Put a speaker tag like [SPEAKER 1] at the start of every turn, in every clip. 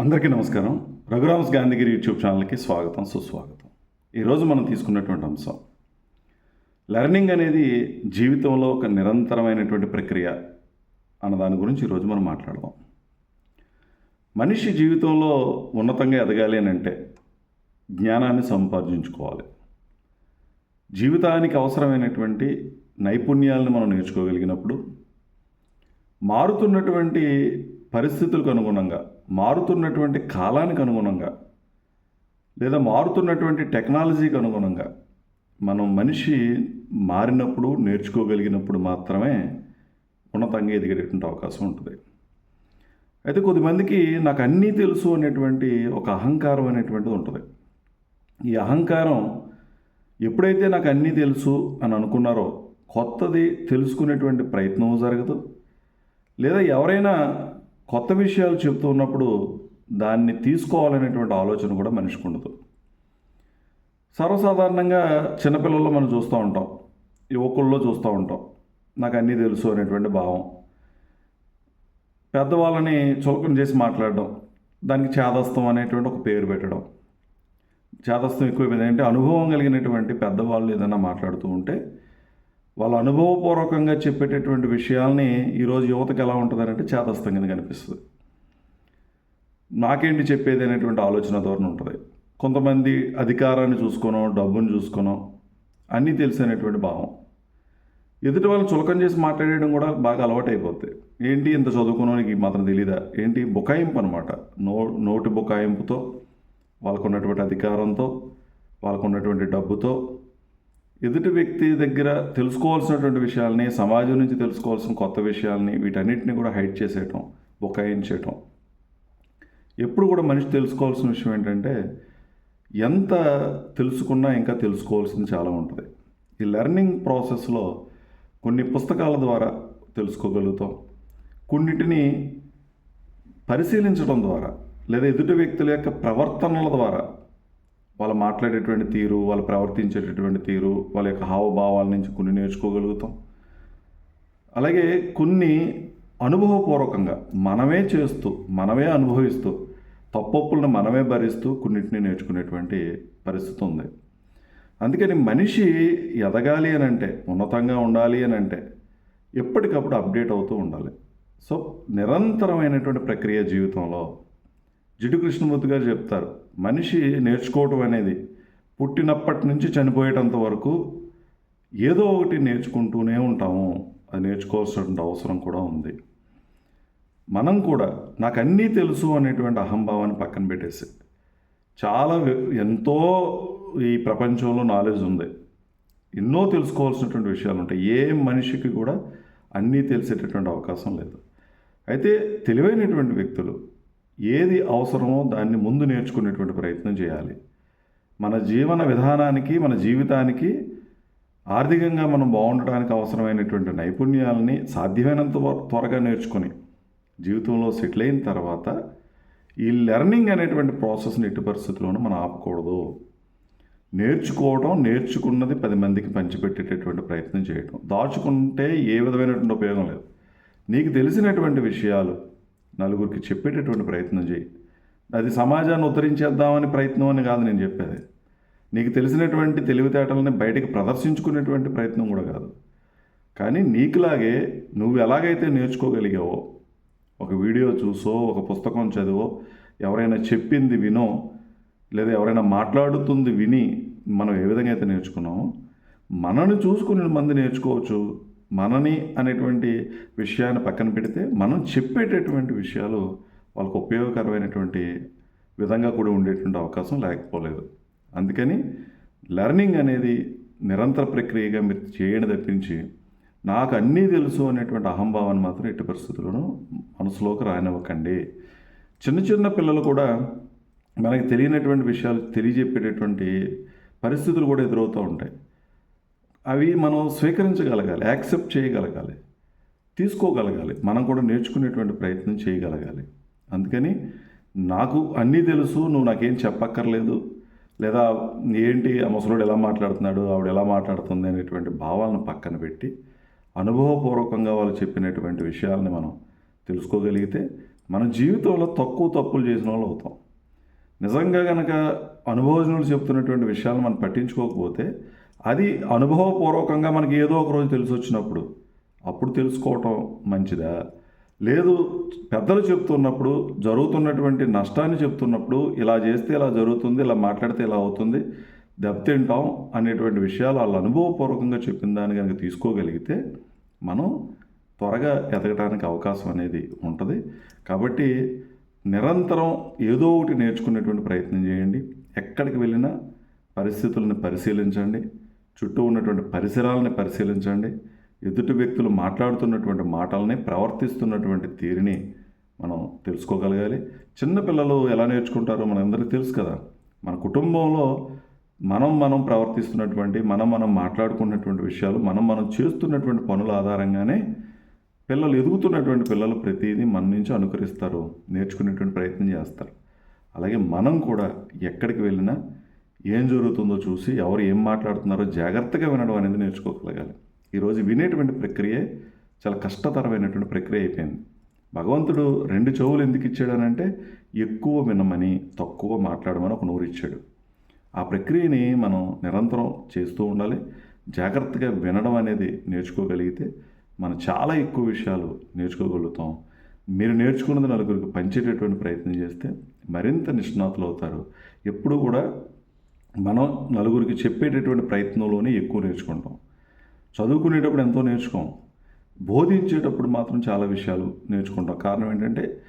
[SPEAKER 1] అందరికీ నమస్కారం. రఘురామ్స్ గాంధీగిరి యూట్యూబ్ ఛానల్కి స్వాగతం సుస్వాగతం. ఈరోజు మనం తీసుకున్నటువంటి అంశం లెర్నింగ్ అనేది జీవితంలో ఒక నిరంతరమైనటువంటి ప్రక్రియ అన్న దాని గురించి ఈరోజు మనం మాట్లాడదాం. మనిషి జీవితంలో ఉన్నతంగా ఎదగాలి అని అంటే జ్ఞానాన్ని సంపాదించుకోవాలి. జీవితానికి అవసరమైనటువంటి నైపుణ్యాలను మనం నేర్చుకోగలిగినప్పుడు మారుతున్నటువంటి పరిస్థితులకు అనుగుణంగా మారుతున్నటువంటి కాలానికి అనుగుణంగా లేదా మారుతున్నటువంటి టెక్నాలజీకి అనుగుణంగా మనం మనిషి మారినప్పుడు నేర్చుకోగలిగినప్పుడు మాత్రమే ఉన్నతంగా ఎదిగేటటువంటి అవకాశం ఉంటుంది. అయితే కొద్దిమందికి నాకు అన్నీ తెలుసు అనేటువంటి ఒక అహంకారం అనేటువంటిది ఉంటుంది. ఈ అహంకారం ఎప్పుడైతే నాకు అన్నీ తెలుసు అని అనుకున్నారో కొత్తది తెలుసుకునేటువంటి ప్రయత్నం జరగదు. లేదా ఎవరైనా కొత్త విషయాలు చెప్తూ ఉన్నప్పుడు దాన్ని తీసుకోవాలనేటువంటి ఆలోచన కూడా మనిషికి ఉండదు. సర్వసాధారణంగా చిన్నపిల్లల్లో మనం చూస్తూ ఉంటాం. యువకుల్లో చూస్తూ ఉంటాం. నాకు అన్నీ తెలుసు అనేటువంటి భావం. పెద్దవాళ్ళని చులకం చేసి మాట్లాడడం దానికి చేదస్తం అనేటువంటి ఒక పేరు పెట్టడం. చేదస్తం ఎక్కువ ఏంటంటే అనుభవం కలిగినటువంటి పెద్దవాళ్ళు ఏదైనా మాట్లాడుతూ ఉంటే వాళ్ళ అనుభవపూర్వకంగా చెప్పేటటువంటి విషయాల్ని ఈరోజు యువతకు ఎలా ఉంటుందనంటే చేతస్థం కింద కనిపిస్తుంది. నాకేంటి చెప్పేది అనేటువంటి ఆలోచన ధోరణి ఉంటుంది. కొంతమంది అధికారాన్ని చూసుకోనో డబ్బును చూసుకోనో అన్నీ తెలిసినటువంటి భావం. ఎదుటి వాళ్ళని చులకం చేసి మాట్లాడేయడం కూడా బాగా అలవాటు ఏంటి ఇంత చదువుకున్నా నీకు మాత్రం తెలీదా? ఏంటి బుకాయింపు అనమాట నో నోటి బుకాయింపుతో వాళ్ళకున్నటువంటి అధికారంతో వాళ్ళకున్నటువంటి డబ్బుతో ఎదుటి వ్యక్తి దగ్గర తెలుసుకోవాల్సినటువంటి విషయాల్ని సమాజం నుంచి తెలుసుకోవాల్సిన కొత్త విషయాల్ని వీటన్నిటిని కూడా హైడ్ చేసేయటం బొకాయించేయటం. ఎప్పుడు కూడా మనిషి తెలుసుకోవాల్సిన విషయం ఏంటంటే ఎంత తెలుసుకున్నా ఇంకా తెలుసుకోవాల్సింది చాలా ఉంటుంది. ఈ లెర్నింగ్ ప్రాసెస్లో కొన్ని పుస్తకాల ద్వారా తెలుసుకోగలుగుతాం. కొన్నిటిని పరిశీలించడం ద్వారా లేదా ఎదుటి వ్యక్తుల యొక్క ప్రవర్తనల ద్వారా వాళ్ళు మాట్లాడేటువంటి తీరు వాళ్ళు ప్రవర్తించేటటువంటి తీరు వాళ్ళ యొక్క హావభావాల నుంచి కొన్ని నేర్చుకోగలుగుతాం. అలాగే కొన్ని అనుభవపూర్వకంగా మనమే చేస్తూ మనమే అనుభవిస్తూ తప్పొప్పులను మనమే భరిస్తూ కొన్నింటిని నేర్చుకునేటువంటి పరిస్థితి ఉంది. అందుకని మనిషి ఎదగాలి అని అంటే ఉన్నతంగా ఉండాలి అని అంటే ఎప్పటికప్పుడు అప్డేట్ అవుతూ ఉండాలి. సో నిరంతరమైనటువంటి ప్రక్రియ జీవితంలో జిడ్డు కృష్ణమూర్తి గారు చెప్తారు మనిషి నేర్చుకోవటం అనేది పుట్టినప్పటి నుంచి చనిపోయేటంత వరకు ఏదో ఒకటి నేర్చుకుంటూనే ఉంటాము. అది నేర్చుకోవాల్సిన అవసరం కూడా ఉంది. మనం కూడా నాకు అన్నీ తెలుసు అనేటువంటి అహంభావాన్ని పక్కన పెట్టేసి చాలా ఎంతో ఈ ప్రపంచంలో నాలెడ్జ్ ఉంది. ఎన్నో తెలుసుకోవాల్సినటువంటి విషయాలు ఉంటాయి. ఏ మనిషికి కూడా అన్నీ తెలిసేటటువంటి అవకాశం లేదు. అయితే తెలివైనటువంటి వ్యక్తులు ఏది అవసరమో దాన్ని ముందు నేర్చుకునేటువంటి ప్రయత్నం చేయాలి. మన జీవన విధానానికి మన జీవితానికి ఆర్థికంగా మనం బాగుండటానికి అవసరమైనటువంటి నైపుణ్యాలని సాధ్యమైనంత త్వరగా నేర్చుకొని జీవితంలో సెటిల్ అయిన తర్వాత ఈ లెర్నింగ్ అనేటువంటి ప్రాసెస్ని ఎట్టి పరిస్థితుల్లోనూ మనం ఆపకూడదు. నేర్చుకోవడం నేర్చుకున్నది పది మందికి పంచిపెట్టేటటువంటి ప్రయత్నం చేయటం. దాచుకుంటే ఏ విధమైనటువంటి ఉపయోగం లేదు. నీకు తెలిసినటువంటి విషయాలు నలుగురికి చెప్పేటటువంటి ప్రయత్నం చేయి. అది సమాజాన్ని ఉద్ధరించేద్దామని ప్రయత్నం అని కాదు నేను చెప్పేది. నీకు తెలిసినటువంటి తెలివితేటలని బయటికి ప్రదర్శించుకునేటువంటి ప్రయత్నం కూడా కాదు. కానీ నీకులాగే నువ్వు ఎలాగైతే నేర్చుకోగలిగావో ఒక వీడియో చూసో ఒక పుస్తకం చదివో ఎవరైనా చెప్పింది వినో లేదా ఎవరైనా మాట్లాడుతుంది విని మనం ఏ విధంగా అయితే నేర్చుకున్నామో మనని చూసుకుని మంది నేర్చుకోవచ్చు. మనని అనేటువంటి విషయాన్ని పక్కన పెడితే మనం చెప్పేటటువంటి విషయాలు వాళ్ళకు ఉపయోగకరమైనటువంటి విధంగా కూడా ఉండేటువంటి అవకాశం లేకపోలేదు. అందుకని లెర్నింగ్ అనేది నిరంతర ప్రక్రియగా మీరు చేయని తప్పించి నాకు అన్నీ తెలుసు అనేటువంటి అహంభావాన్ని మాత్రం ఎట్టి పరిస్థితుల్లోనూ మనసులోకి రానివ్వకండి. చిన్న చిన్న పిల్లలు కూడా మనకి తెలియనటువంటి విషయాలు తెలియజెప్పేటటువంటి పరిస్థితులు కూడా ఎదురవుతూ ఉంటాయి. అవి మనం స్వీకరించగలగాలి యాక్సెప్ట్ చేయగలగాలి తీసుకోగలగాలి. మనం కూడా నేర్చుకునేటువంటి ప్రయత్నం చేయగలగాలి. అందుకని నాకు అన్నీ తెలుసు నువ్వు నాకేం చెప్పక్కర్లేదు లేదా ఏంటి ఆ ముసలోడు ఎలా మాట్లాడుతున్నాడు ఆవిడ ఎలా మాట్లాడుతుంది అనేటువంటి భావాలను పక్కన పెట్టి అనుభవపూర్వకంగా వాళ్ళు చెప్పినటువంటి విషయాలని మనం తెలుసుకోగలిగితే మన జీవితంలో తక్కువ తప్పులు చేసిన వాళ్ళు అవుతాం. నిజంగా కనుక అనుభవజనులు చెప్తున్నటువంటి విషయాలు మనం పట్టించుకోకపోతే అది అనుభవపూర్వకంగా మనకి ఏదో ఒక రోజు తెలిసి వచ్చినప్పుడు అప్పుడు తెలుసుకోవటం మంచిదా? లేదు పెద్దలు చెప్తున్నప్పుడు జరుగుతున్నటువంటి నష్టాన్ని చెప్తున్నప్పుడు ఇలా చేస్తే ఇలా జరుగుతుంది ఇలా మాట్లాడితే ఇలా అవుతుంది దెబ్బతింటాం అనేటువంటి విషయాలు వాళ్ళ అనుభవపూర్వకంగా చెప్పిన దాన్ని కనుక తీసుకోగలిగితే మనం త్వరగా ఎదగడానికి అవకాశం అనేది ఉంటుంది. కాబట్టి నిరంతరం ఏదో ఒకటి నేర్చుకునేటువంటి ప్రయత్నం చేయండి. ఎక్కడికి వెళ్ళినా పరిస్థితులను పరిశీలించండి. చుట్టూ ఉన్నటువంటి పరిసరాలని పరిశీలించండి. ఎదుటి వ్యక్తులు మాట్లాడుతున్నటువంటి మాటల్ని ప్రవర్తిస్తున్నటువంటి తీరుని మనం తెలుసుకోగలగాలి. చిన్నపిల్లలు ఎలా నేర్చుకుంటారో మనందరికీ తెలుసు కదా. మన కుటుంబంలో మనం మనం ప్రవర్తిస్తున్నటువంటి మనం మనం మాట్లాడుకున్నటువంటి విషయాలు మనం మనం చేస్తున్నటువంటి పనుల ఆధారంగానే పిల్లలు ఎదుగుతున్నటువంటి పిల్లలు ప్రతిదీ మన నుంచి అనుకరిస్తారు నేర్చుకునేటువంటి ప్రయత్నం చేస్తారు. అలాగే మనం కూడా ఎక్కడికి వెళ్ళినా ఏం జరుగుతుందో చూసి ఎవరు ఏం మాట్లాడుతున్నారో జాగ్రత్తగా వినడం అనేది నేర్చుకోగలగాలి. ఈరోజు వినేటువంటి ప్రక్రియే చాలా కష్టతరమైనటువంటి ప్రక్రియ అయిపోయింది. భగవంతుడు రెండు చెవులు ఎందుకు ఇచ్చాడనంటే ఎక్కువ వినమని తక్కువ మాట్లాడమని ఒక నోరు ఇచ్చాడు. ఆ ప్రక్రియని మనం నిరంతరం చేస్తూ ఉండాలి. జాగ్రత్తగా వినడం అనేది నేర్చుకోగలిగితే మనం చాలా ఎక్కువ విషయాలు నేర్చుకోగలుగుతాం. మీరు నేర్చుకున్నది నలుగురికి పంచేటటువంటి ప్రయత్నం చేస్తే మరింత నిష్ణాతులు అవుతారు ఎప్పుడు కూడా మనం నలుగురికి చెప్పేటటువంటి ప్రయత్నంలోనే ఎక్కువ నేర్చుకుంటాం. చదువుకునేటప్పుడు ఎంతో నేర్చుకోం. బోధించేటప్పుడు మాత్రం చాలా విషయాలు నేర్చుకుంటాం. కారణం ఏంటంటే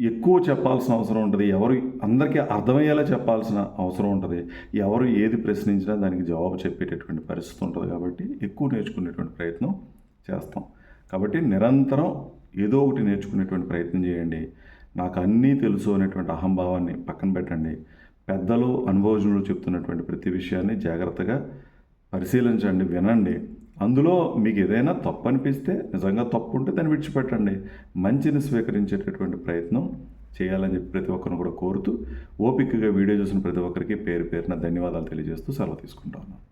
[SPEAKER 1] ఎక్కువ చెప్పాల్సిన అవసరం ఉంటుంది. ఎవరు అందరికీ అర్థమయ్యేలా చెప్పాల్సిన అవసరం ఉంటుంది. ఎవరు ఏది ప్రశ్నించినా దానికి జవాబు చెప్పేటటువంటి పరిస్థితి ఉంటుంది కాబట్టి ఎక్కువ నేర్చుకునేటువంటి ప్రయత్నం చేస్తాం. కాబట్టి నిరంతరం ఏదో ఒకటి నేర్చుకునేటువంటి ప్రయత్నం చేయండి. నాకు అన్నీ తెలుసు అనేటువంటి అహంభావాన్ని పక్కన పెట్టండి. పెద్దలు అనుభవజనులు చెప్తున్నటువంటి ప్రతి విషయాన్ని జాగ్రత్తగా పరిశీలించండి వినండి. అందులో మీకు ఏదైనా తప్పు అనిపిస్తే నిజంగా తప్పు ఉంటే దాన్ని విడిచిపెట్టండి. మంచిని స్వీకరించేటటువంటి ప్రయత్నం చేయాలని చెప్పి ప్రతి ఒక్కరిని కూడా కోరుతూ ఓపికగా వీడియో చూసిన ప్రతి ఒక్కరికి పేరు పేరున ధన్యవాదాలు తెలియజేస్తూ సెలవు తీసుకుంటాను.